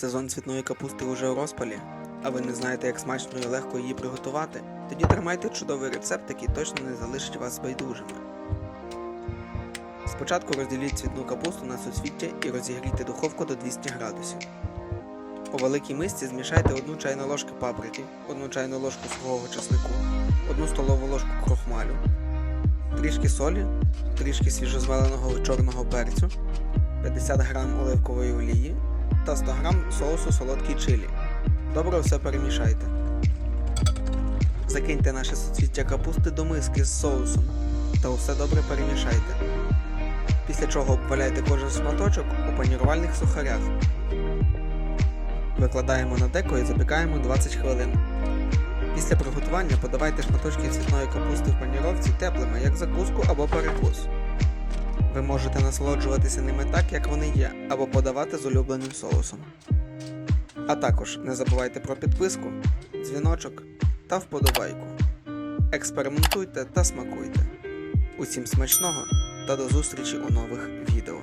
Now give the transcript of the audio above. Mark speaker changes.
Speaker 1: Сезон цвітної капусти уже у розпалі, а ви не знаєте, як смачно і легко її приготувати? Тоді тримайте чудовий рецепт, який точно не залишить вас байдужими. Спочатку розділіть цвітну капусту на суцвіття і розігрійте духовку до 200 градусів. У великій мисці змішайте 1 чайну ложку паприки, 1 чайну ложку сухого чеснику, 1 столову ложку крохмалю, трішки солі, трішки свіжозваленого чорного перцю, 50 г оливкової олії та 100 г соусу солодкий чилі. Добре все перемішайте. Закиньте наше суцвіття капусти до миски з соусом та усе добре перемішайте. Після чого обваляйте кожен шматочок у панірувальних сухарях. Викладаємо на деко і запікаємо 20 хвилин. Після приготування подавайте шматочки цвітної капусти в паніровці теплими, як закуску або перекус. Ви можете насолоджуватися ними так, як вони є, або подавати з улюбленим соусом. А також не забувайте про підписку, дзвіночок та вподобайку. Експериментуйте та смакуйте. Усім смачного та до зустрічі у нових відео.